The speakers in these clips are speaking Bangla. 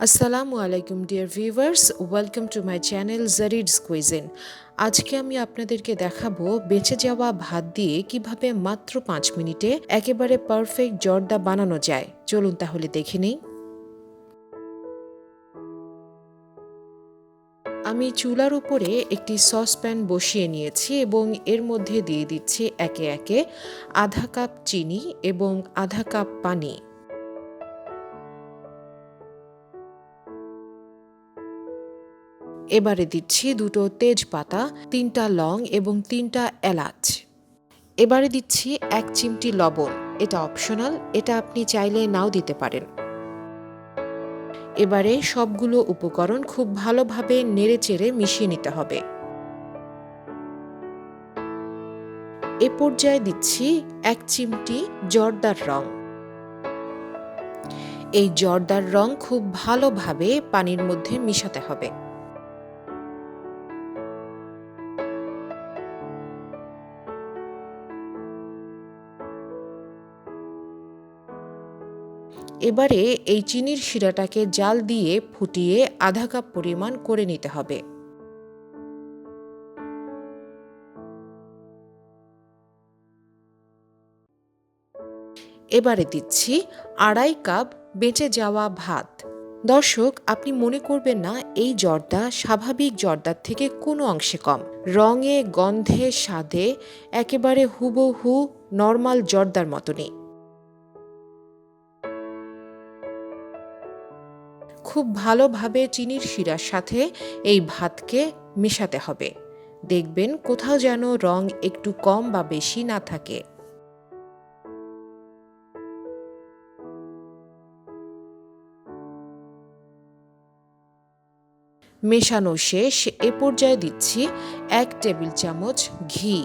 আসসালামু আলাইকুম dear viewers welcome to my channel জারিডস cuisine আজকে আমি আপনাদেরকে দেখাবো বেঁচে যাওয়া ভাত দিয়ে কীভাবে মাত্র পাঁচ মিনিটে একেবারে পারফেক্ট জর্দা বানানো যায়। চলুন তাহলে দেখে নিই। আমি চুলার উপরে একটি সসপ্যান বসিয়ে নিয়েছি এবং এর মধ্যে দিয়ে দিচ্ছি একে একে আধা কাপ চিনি এবং আধা কাপ পানি। এবারে দিচ্ছি দুটো তেজপাতা, তিনটা লং এবং তিনটা এলাচ। এবারে দিচ্ছি এক চিমটি লবণ, এটা অপশনাল এটা আপনি চাইলে নাও দিতে পারেন। এবারে সবগুলো উপকরণ খুব ভালোভাবে নেড়ে চেড়ে মিশিয়ে নিতে হবে। এ পর্যায়ে দিচ্ছি এক চিমটি জর্দার রং। এই জর্দার রং খুব ভালোভাবে পানির মধ্যে মিশাতে হবে। এবারে এই চিনির শিরাটাকে জাল দিয়ে ফুটিয়ে আধা কাপ পরিমাণ করে নিতে হবে। এবারে দিচ্ছি আড়াই কাপ বেঁচে যাওয়া ভাত। দর্শক, আপনি মনে করবেন না, এই জর্দা স্বাভাবিক জর্দার থেকে কোনো অংশে কম। রঙে, গন্ধে, স্বাদে একেবারে হুবহু নর্মাল জর্দার মতনই। খুব ভালোভাবে চিনির শিরার সাথে এই ভাতকে মেশাতে হবে। দেখবেন কোথাও যেন রং একটু কম বা বেশি না থাকে। মেশানো শেষ। এ পর্যায়ে দিচ্ছি এক টেবিল চামচ ঘি।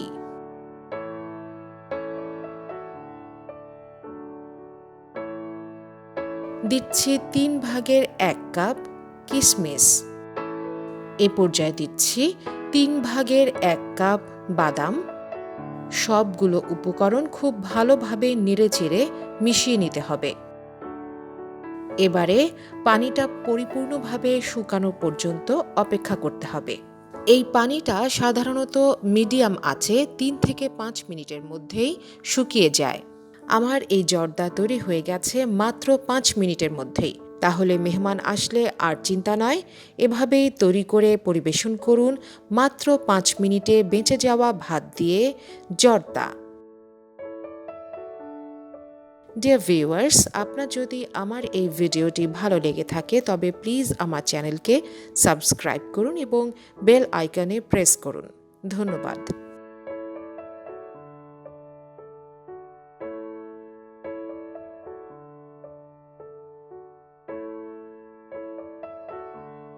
দিচ্ছি তিন ভাগের এক কাপ কিশমিশ এ পর্যায়ে দিচ্ছি তিন ভাগের এক কাপ বাদাম। সবগুলো উপকরণ খুব ভালোভাবে নেড়ে চেড়ে মিশিয়ে নিতে হবে। এবারে পানিটা পরিপূর্ণভাবে শুকানো পর্যন্ত অপেক্ষা করতে হবে। এই পানিটা সাধারণত মিডিয়াম আছে তিন থেকে পাঁচ মিনিটের মধ্যেই শুকিয়ে যায়। আমার এই জর্দা তৈরি হয়ে গেছে মাত্র পাঁচ মিনিটের মধ্যেই। তাহলে মেহমান আসলে আর চিন্তা নয়, এভাবেই তৈরি করে পরিবেশন করুন, মাত্র পাঁচ মিনিটে বেঁচে যাওয়া ভাত দিয়ে জর্দা। ডিয়ার ভিউয়ার্স আপনার যদি আমার এই ভিডিওটি ভালো লেগে থাকে, তবে প্লিজ আমার চ্যানেলকে সাবস্ক্রাইব করুন এবং বেল আইকনে প্রেস করুন। ধন্যবাদ।